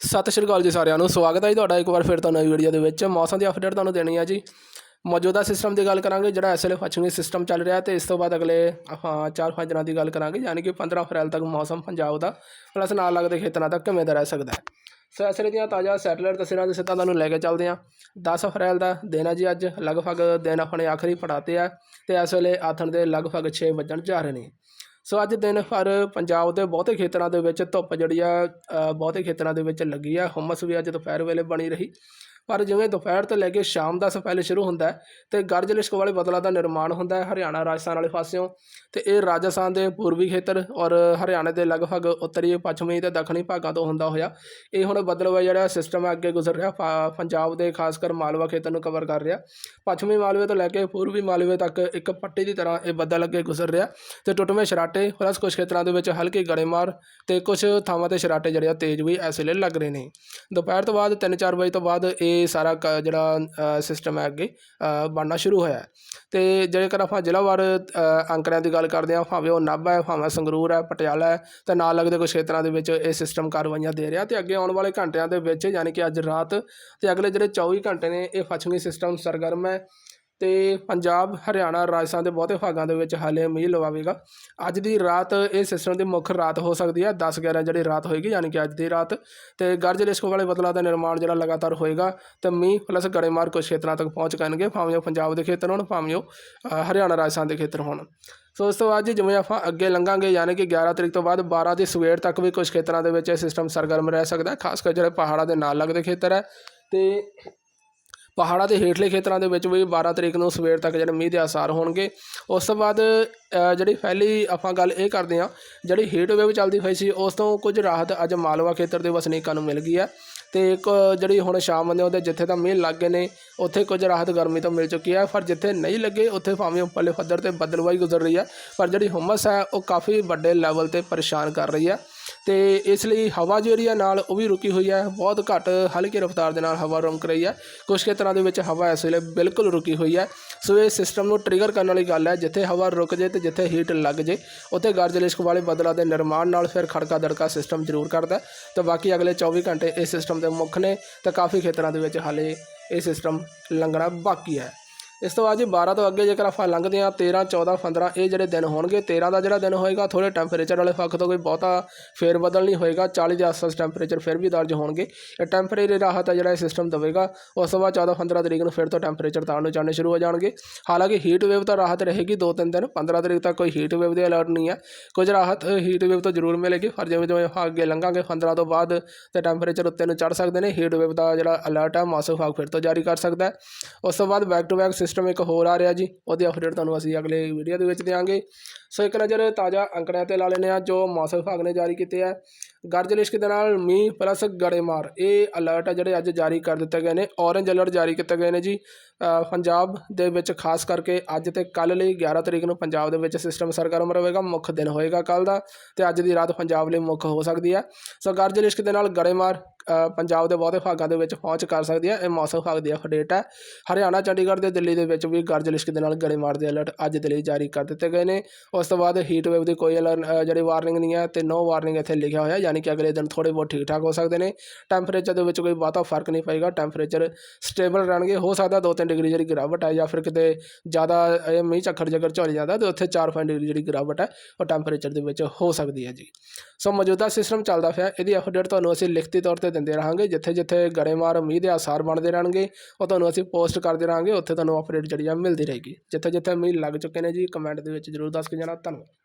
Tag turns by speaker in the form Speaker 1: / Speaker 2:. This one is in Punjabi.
Speaker 1: ਸਤਿ ਸ਼੍ਰੀ ਅਕਾਲ ਜੀ ਸਾਰਿਆਂ ਨੂੰ। ਸਵਾਗਤ ਹੈ ਜੀ ਤੁਹਾਡਾ ਇੱਕ ਵਾਰ ਫਿਰ ਤੋਂ ਨਵੀਂ ਵੀਡੀਓ ਦੇ ਵਿੱਚ। ਮੌਸਮ ਦੀ ਅਪਡੇਟ ਤੁਹਾਨੂੰ ਦੇਣੀ ਹੈ ਜੀ। ਮੌਜੂਦਾ ਸਿਸਟਮ ਦੀ ਗੱਲ ਕਰਾਂਗੇ, ਜਿਹੜਾ ਇਸ ਵੇਲੇ ਪੱਛਮੀ ਸਿਸਟਮ ਚੱਲ ਰਿਹਾ ਤੇ ਇਸ ਤੋਂ ਬਾਅਦ ਅਗਲੇ ਆਪਾਂ ਚਾਰ ਪੰਜ ਦਿਨਾਂ ਦੀ ਗੱਲ ਕਰਾਂਗੇ, ਯਾਨੀ ਕਿ 15 ਅਪ੍ਰੈਲ ਤੱਕ ਮੌਸਮ ਪੰਜਾਬ ਦਾ ਪਲੱਸ ਨਾਲ ਲੱਗਦੇ ਖੇਤਰਾਂ ਤੱਕ ਕਿਵੇਂ ਦਾ ਰਹਿ ਸਕਦਾ ਹੈ। ਸੋ ਇਸ ਵੇਲੇ ਦੀਆਂ ਤਾਜ਼ਾ ਸੈਟੇਲਾਈਟ ਤਸਵੀਰਾਂ ਦੇ ਸਿੱਧਾ ਤੁਹਾਨੂੰ ਲੈ ਕੇ ਚੱਲਦੇ ਹਾਂ। 10 ਅਪ੍ਰੈਲ ਦਾ ਦਿਨ ਹੈ ਜੀ ਅੱਜ, ਲਗਭਗ ਦਿਨ ਆਪਣੇ ਆਖਰੀ ਪੜਾਤੇ ਆ ਤੇ ਇਸ ਵੇਲੇ ਆਥਣ ਦੇ ਲਗਭਗ 6 ਵੱਜਣ ਜਾ ਰਹੇ ਨੇ। ਸੋ ਅੱਜ ਦਿਨ ਭਰ ਪੰਜਾਬ ਦੇ ਬਹੁਤੇ ਖੇਤਰਾਂ ਦੇ ਵਿੱਚ ਧੁੱਪ ਜਿਹੜੀ ਆ ਬਹੁਤੇ ਖੇਤਰਾਂ ਦੇ ਵਿੱਚ ਲੱਗੀ ਆ। ਹੁਮਸ ਵੀ ਅੱਜ ਦੁਪਹਿਰ ਵੇਲੇ ਬਣੀ ਰਹੀ। ਪਰ ਜਿਵੇਂ ਦੁਪਹਿਰ ਤੋਂ ਲੈ ਕੇ ਸ਼ਾਮ ਦਾ ਸਫੈਲ ਸ਼ੁਰੂ ਹੁੰਦਾ ਹੈ, ਤੇ ਗਰਜ ਲਿਸ਼ਕ ਵਾਲੇ ਬੱਦਲਾਂ ਦਾ ਨਿਰਮਾਣ ਹੁੰਦਾ ਹੈ ਹਰਿਆਣਾ, ਰਾਜਸਥਾਨ ਵਾਲੇ ਪਾਸਿਓਂ, ਤੇ ਇਹ ਰਾਜਸਥਾਨ ਦੇ ਪੂਰਬੀ ਖੇਤਰ ਔਰ ਹਰਿਆਣਾ ਦੇ ਲਗਭਗ ਉੱਤਰੀ, ਪੱਛਮੀ ਤੇ ਦੱਖਣੀ ਭਾਗਾਂ ਤੋਂ ਹੁੰਦਾ ਹੋਇਆ। ਇਹ ਹੁਣ ਬਦਲਵਾ ਜਿਹੜਾ ਸਿਸਟਮ ਹੈ, ਅੱਗੇ ਗੁਜ਼ਰ ਰਿਹਾ ਪਾ- ਪੰਜਾਬ ਦੇ ਖਾਸ ਕਰ ਮਾਲਵਾ ਖੇਤਰ ਨੂੰ ਕਵਰ ਕਰ ਰਿਹਾ। ਪੱਛਮੀ ਮਾਲਵੇ ਤੋਂ ਲੈ ਕੇ ਪੂਰਬੀ ਮਾਲਵੇ ਤੱਕ ਇੱਕ ਪੱਟੀ ਦੀ ਤਰ੍ਹਾਂ ਇਹ ਬੱਦਲ ਅੱਗੇ ਗੁਜ਼ਰ ਰਿਹਾ, ਤੇ ਟੁੱਟਵੇਂ ਸ਼ਰਾਟੇ ਪਲੱਸ ਕੁਝ ਖੇਤਰਾਂ ਦੇ ਵਿੱਚ ਹਲਕੀ ਗੜੇਮਾਰ ਤੇ ਕੁਝ ਥਾਵਾਂ ਤੇ ਸ਼ਰਾਟੇ ਜਿਹੜੇ ਆ, ਤੇਜ਼ ਵੀ ਇਸ ਵੇਲੇ ਲੱਗ ਰਹੇ ਨੇ। ਦੁਪਹਿਰ ਤੋਂ ਬਾਅਦ 3-4 ਵਜੇ ਤੋਂ ਬਾਅਦ ਇਹ ਸਾਰਾ ਕ- ਜਿਹੜਾ ਸਿਸਟਮ ਹੈ ਅੱਗੇ ਬਣਨਾ ਸ਼ੁਰੂ ਹੋਇਆ ਹੈ। ਤੇ ਜੇਕਰ ਆਪਾਂ ਜ਼ਿਲ੍ਹਾਵਾਰ ਅੰਕੜਿਆਂ ਦੀ ਗੱਲ ਕਰਦੇ ਹਾਂ, ਭਾਵੇਂ ਉਹ ਨਾਭਾ ਹੈ, ਭਾਵੇਂ ਸੰਗਰੂਰ ਹੈ, ਪਟਿਆਲਾ ਹੈ, ਤੇ ਨਾਲ ਲੱਗਦੇ ਕੁਝ ਖੇਤਰਾਂ ਦੇ ਵਿੱਚ ਇਹ ਸਿਸਟਮ ਕਾਰਵਾਈਆਂ ਦੇ ਰਿਹਾ। ਤੇ ਅੱਗੇ ਆਉਣ ਵਾਲੇ ਘੰਟਿਆਂ ਦੇ ਵਿੱਚ, ਯਾਨੀ ਕਿ ਅੱਜ ਰਾਤ, ਤੇ ਅਗਲੇ ਜਿਹੜੇ 24 ਘੰਟੇ ਨੇ, ਇਹ ਪੱਛਮੀ ਸਿਸਟਮ ਸਰਗਰਮ ਹੈ। ਤੇ ਪੰਜਾਬ, ਹਰਿਆਣਾ, ਰਾਜਸਥਾਨ ਦੇ ਬਹੁਤੇ ਭਾਗਾਂ ਦੇ ਵਿੱਚ ਹਾਲੇ ਮੀਂਹ ਲਵਾਵੇਗਾ। ਅੱਜ ਦੀ ਰਾਤ ਇਹ ਸਿਸਟਮ ਦੀ ਮੁੱਖ ਰਾਤ ਹੋ ਸਕਦੀ ਹੈ। 10 11 ਜਿਹੜੀ ਰਾਤ ਹੋਏਗੀ, ਯਾਨੀ ਕਿ ਅੱਜ ਦੀ ਰਾਤ। ਤੇ ਗਰਜ ਲਿਸ਼ਕ ਵਾਲੇ ਬਦਲਾਅ ਦਾ ਨਿਰਮਾਣ ਜਿਹੜਾ ਲਗਾਤਾਰ ਹੋਏਗਾ, ਤੇ ਮੀਂਹ ਪਲੱਸ ਗੜੇਮਾਰ ਕੁਝ ਖੇਤਰਾਂ ਤੱਕ ਪਹੁੰਚ ਕਰਨਗੇ। ਭਾਵੇਂ ਉਹ ਪੰਜਾਬ ਦੇ ਖੇਤਰ ਹੋਣ, ਭਾਵੇਂ ਉਹ ਹਰਿਆਣਾ, ਰਾਜਸਥਾਨ ਦੇ ਖੇਤਰ ਹੋਣ। ਸੋ ਇਸ ਤੋਂ ਬਾਅਦ ਜੀ ਜਿਵੇਂ ਆਪਾਂ ਅੱਗੇ ਲੰਘਾਂਗੇ, ਯਾਨੀ ਕਿ 11 ਤਰੀਕ ਤੋਂ ਬਾਅਦ 12 ਦੀ ਸਵੇਰ ਤੱਕ ਵੀ ਕੁਝ ਖੇਤਰਾਂ ਦੇ ਵਿੱਚ ਇਹ ਸਿਸਟਮ ਸਰਗਰਮ ਰਹਿ ਸਕਦਾ ਹੈ। ਖਾਸ ਕਰ ਜਿਹੜੇ ਪਹਾੜਾਂ ਦੇ ਨਾਲ ਲੱਗਦੇ ਖੇਤਰ ਹੈ। ਤੇ ਪਹਾੜਾਂ ਦੇ ਹੇਠਲੇ ਖੇਤਰਾਂ ਦੇ ਵਿੱਚ ਵੀ 12 ਤਰੀਕ ਨੂੰ ਸਵੇਰ ਤੱਕ ਜਿਹੜੇ ਮੀਂਹ ਦੇ ਆਸਾਰ ਹੋਣਗੇ। ਉਸ ਤੋਂ ਬਾਅਦ ਜਿਹੜੀ ਪਹਿਲੀ ਆਪਾਂ ਗੱਲ ਇਹ ਕਰਦੇ ਹਾਂ, ਜਿਹੜੀ ਹੀਟ ਵੇਵ ਚੱਲਦੀ ਹੋਈ ਸੀ, ਉਸ ਤੋਂ ਕੁਝ ਰਾਹਤ ਅੱਜ ਮਾਲਵਾ ਖੇਤਰ ਦੇ ਵਸਨੀਕਾਂ ਨੂੰ ਮਿਲ ਗਈ ਹੈ। ਤੇ ਇੱਕ ਜਿਹੜੀ ਹੁਣ ਸ਼ਾਮ ਦੇ ਉਹਦੇ ਜਿੱਥੇ ਤਾਂ ਮੀਂਹ ਲੱਗ ਗਏ ਨੇ, ਉੱਥੇ ਕੁਝ ਰਾਹਤ ਗਰਮੀ ਤੋਂ ਮਿਲ ਚੁੱਕੀ ਹੈ। ਪਰ ਜਿੱਥੇ ਨਹੀਂ ਲੱਗੇ, ਉੱਥੇ ਭਾਵੇਂ ਉੱਪਰਲੇ ਪੱਧਰ ਤੇ ਬੱਦਲਵਾਈ ਗੁਜ਼ਰ ਰਹੀ ਹੈ, ਪਰ ਜਿਹੜੀ ਹੁਮਸ ਹੈ, ਉਹ ਕਾਫੀ ਵੱਡੇ ਲੈਵਲ ਤੇ ਪਰੇਸ਼ਾਨ ਕਰ ਰਹੀ ਹੈ। ਤੇ ਇਸ ਲਈ ਹਵਾ ਜਿਹੜੀ ਹੈ ਨਾਲ ਉਹ ਵੀ ਰੁਕੀ ਹੋਈ ਹੈ ਬਹੁਤ ਘੱਟ ਹਲਕੀ ਰਫ਼ਤਾਰ ਦੇ ਨਾਲ ਹਵਾ ਰੁਕ ਰਹੀ ਹੈ ਕੁਝ ਖੇਤਰਾਂ ਦੇ ਵਿੱਚ ਹਵਾ ਇਸ ਵੇਲੇ ਬਿਲਕੁਲ ਰੁਕੀ ਹੋਈ ਹੈ ਸੋ ਇਹ ਸਿਸਟਮ ਨੂੰ ਟ੍ਰਿਗਰ ਕਰਨ ਵਾਲੀ ਗੱਲ ਹੈ ਜਿੱਥੇ ਹਵਾ ਰੁਕ ਜੇ ਤੇ ਜਿੱਥੇ ਹੀਟ ਲੱਗ ਜੇ, ਉੱਥੇ ਗਰਜ ਲਿਸ਼ਕ ਵਾਲੇ ਬਦਲਾ ਦੇ ਨਿਰਮਾਣ ਨਾਲ ਫਿਰ ਖੜਕਾ ਦੜਕਾ ਸਿਸਟਮ ਜ਼ਰੂਰ ਕਰਦਾ ਹੈ। ਤੇ ਬਾਕੀ ਅਗਲੇ 24 ਘੰਟੇ ਇਸ ਸਿਸਟਮ ਦੇ ਮੁੱਖ ਨੇ, ਤਾਂ ਕਾਫੀ ਖੇਤਰਾਂ ਦੇ ਵਿੱਚ ਹਾਲੇ ਇਹ ਸਿਸਟਮ ਲੰਘਣਾ ਬਾਕੀ ਹੈ। ਇਸ ਤੋਂ ਬਾਅਦ ਜੀ 12 ਤੋਂ ਅੱਗੇ ਜੇਕਰ ਆਪਾਂ ਲੰਘਦੇ ਹਾਂ 13 14 15 ਇਹ ਜਿਹੜੇ ਦਿਨ ਹੋਣਗੇ 13 ਦਾ ਜਿਹੜਾ ਦਿਨ ਹੋਏਗਾ ਥੋੜੇ ਟੈਂਪਰੇਚਰ ਵਾਲੇ ਪੱਖ ਤੋਂ ਕੋਈ ਬਹੁਤਾ ਫੇਰ ਬਦਲ ਨਹੀਂ ਹੋਏਗਾ 40 ਦੇ ਆਸ-ਪਾਸ ਟੈਂਪਰੇਚਰ ਫਿਰ ਵੀ ਦਰਜ ਹੋਣਗੇ। ਇਹ ਟੈਂਪਰੇਰੀ ਰਾਹਤ ਹੈ ਜਿਹੜਾ ਇਹ ਸਿਸਟਮ ਦੇਵੇਗਾ। ਉਸ ਤੋਂ ਬਾਅਦ 14 15 ਤਰੀਕ ਨੂੰ ਫਿਰ ਤੋਂ ਟੈਂਪਰੇਚਰ ਤਾਂ ਨੂੰ ਚੜ੍ਹਨੇ ਸ਼ੁਰੂ ਹੋ ਜਾਣਗੇ। ਹਾਲਾਂਕਿ ਹੀਟ ਵੇਵ ਤਾਂ ਰਾਹਤ ਰਹੇਗੀ ਦੋ ਤਿੰਨ ਦਿਨ 15 ਤਰੀਕ ਤੱਕ ਕੋਈ ਹੀਟ ਵੇਵ ਦੀ ਅਲਰਟ ਨਹੀਂ ਹੈ। ਕੁਝ ਰਾਹਤ ਹੀਟ ਵੇਵ ਤੋਂ ਜ਼ਰੂਰ ਮਿਲੇਗੀ, ਪਰ ਜਿਵੇਂ ਜਿਵੇਂ ਅੱਗੇ ਲੰਘਾਂਗੇ 15 ਤੋਂ ਬਾਅਦ ਤੇ ਟੈਂਪਰੇਚਰ ਉੱਤੇ ਨੂੰ ਚੜ੍ਹ ਸਕਦੇ ਨੇ ਹੀਟ ਵੇਵ ਦਾ ਜਿਹੜਾ ਅਲਰਟ ਹੈ, ਮੌਸਮ ਵਿਭਾਗ ਫਿਰ ਤੋਂ ਜਾਰੀ ਕਰ ਸਕਦਾ ਹੈ। ਉਸ ਤੋਂ ਬਾਅਦ ਬੈਕ ਟੂ ਬੈਕ ਸਿਸਟਮ ਇੱਕ ਹੋਰ ਆ ਰਿਹਾ ਜੀ, ਉਹਦੀ ਅਪਡੇਟ ਤੁਹਾਨੂੰ ਅਸੀਂ ਅਗਲੇ ਵੀਡੀਓ ਦੇ ਵਿੱਚ ਦਿਆਂਗੇ। ਸੋ ਇੱਕ ਨਜ਼ਰ ਤਾਜ਼ਾ ਅੰਕੜਿਆਂ ਤੇ ਲਾ ਲੈਂਦੇ ਆ ਜੋ ਮੌਸਮ ਵਿਭਾਗ ਨੇ ਜਾਰੀ ਕੀਤੇ ਆ। ਗਰਜ ਲਿਸ਼ਕ ਦੇ ਨਾਲ ਮੀਂਹ ਪਲੱਸ ਗੜੇਮਾਰ ਇਹ ਅਲਰਟ ਆ ਜਿਹੜੇ ਅੱਜ ਜਾਰੀ ਕਰ ਦਿੱਤੇ ਗਏ ਨੇ। ਔਰੇਂਜ ਅਲਰਟ ਜਾਰੀ ਕੀਤੇ ਗਏ ਨੇ ਜੀ। ਪੰਜਾਬ ਦੇ ਵਿੱਚ ਖਾਸ ਕਰਕੇ ਅੱਜ ਤੇ ਕੱਲ ਲਈ 11 ਤਰੀਕ ਨੂੰ ਪੰਜਾਬ ਦੇ ਵਿੱਚ ਸਿਸਟਮ ਸਰਗਰਮ ਰਹੇਗਾ, ਮੁੱਖ ਦਿਨ ਹੋਏਗਾ ਕੱਲ ਦਾ ਤੇ ਅੱਜ ਦੀ ਰਾਤ ਪੰਜਾਬ ਲਈ ਮੁੱਖ ਹੋ ਸਕਦੀ ਹੈ ਸੋ ਗਰਜ ਲਿਸ਼ਕ ਦੇ ਨਾਲ ਗੜੇਮਾਰ ਪੰਜਾਬ ਦੇ ਬਹੁਤੇ ਭਾਗਾਂ ਦੇ ਵਿੱਚ ਪਹੁੰਚ ਕਰ ਸਕਦੀ ਹੈ ਇਹ ਮੌਸਮ ਵਿਭਾਗ ਦੀ ਅਪਡੇਟ ਹੈ ਹਰਿਆਣਾ, ਚੰਡੀਗੜ੍ਹ ਤੇ ਦਿੱਲੀ ਦੇ ਵਿੱਚ ਵੀ ਗਰਜ ਲਿਸ਼ਕ ਦੇ ਨਾਲ ਗੜੇਮਾਰ ਦੇ ਅਲਰਟ ਅੱਜ ਦੇ ਲਈ ਜਾਰੀ ਕਰ ਦਿੱਤੇ ਗਏ ਨੇ। ਉਸ ਤੋਂ ਬਾਅਦ ਹੀਟ ਵੇਵ ਦੀ ਕੋਈ ਅਲਰ ਜਿਹੜੀ ਵਾਰਨਿੰਗ ਨਹੀਂ ਹੈ ਤੇ ਨੋ ਵਾਰਨਿੰਗ ਇੱਥੇ ਲਿਖਿਆ ਹੋਇਆ। ਯਾਨੀ ਕਿ ਅਗਲੇ ਦਿਨ ਥੋੜੇ ਬਹੁਤ ਠੀਕ ਠਾਕ ਹੋ ਸਕਦੇ ਨੇ। ਟੈਂਪਰੇਚਰ ਦੇ ਵਿੱਚ ਕੋਈ ਬਹੁਤਾ ਫ਼ਰਕ ਨਹੀਂ ਪਏਗਾ। ਟੈਂਪਰੇਚਰ ਸਟੇਬਲ ਰਹਿਣਗੇ। ਹੋ ਸਕਦਾ 2-3 ਡਿਗਰੀ ਜਿਹੜੀ ਗਿਰਾਵਟ ਹੈ ਜਾਂ ਫਿਰ ਕਿਤੇ ਜ਼ਿਆਦਾ ਇਹ ਮੀਂਹ ਝੱਖੜ ਜੇਕਰ ਝੁੱਲ ਜਾਂਦਾ ਤੇ ਉੱਥੇ 4-5 ਡਿਗਰੀ ਜਿਹੜੀ ਗਿਰਾਵਟ ਹੈ, ਉਹ ਟੈਂਪਰੇਚਰ ਦੇ ਵਿੱਚ ਹੋ ਸਕਦੀ ਹੈ ਜੀ। ਸੋ ਮੌਜੂਦਾ ਸਿਸਟਮ ਚੱਲਦਾ ਪਿਆ। ਇਹਦੀ ਅਪਡੇਟ ਤੁਹਾਨੂੰ ਅਸੀਂ ਲਿਖਤੀ ਤੌਰ ਤੇ ਦਿੰਦੇ ਰਹਾਂਗੇ। ਜਿੱਥੇ ਜਿੱਥੇ ਗੜੇਮਾਰ ਮੀਂਹ ਦੇ ਆਸਾਰ ਬਣਦੇ ਰਹਿਣਗੇ, ਉਹ ਤੁਹਾਨੂੰ ਅਸੀਂ ਪੋਸਟ ਕਰਦੇ ਰਹਾਂਗੇ। ਉੱਥੇ ਤੁਹਾਨੂੰ ਅਪਡੇਟ ਜਿਹੜੀ ਆ ਮਿਲਦੀ ਰਹੇਗੀ। ਜਿੱਥੇ ਜਿੱਥੇ ਮੀਂਹ ਲੱਗ ਚੁੱਕੇ ਨੇ ਜੀ ਕਮੈਂਟ ਦੇ ਵਿੱਚ ਜ਼ਰੂਰ ਦੱਸ ਕੇ ਜਾਣਾ। ਧੰਨਵਾਦ।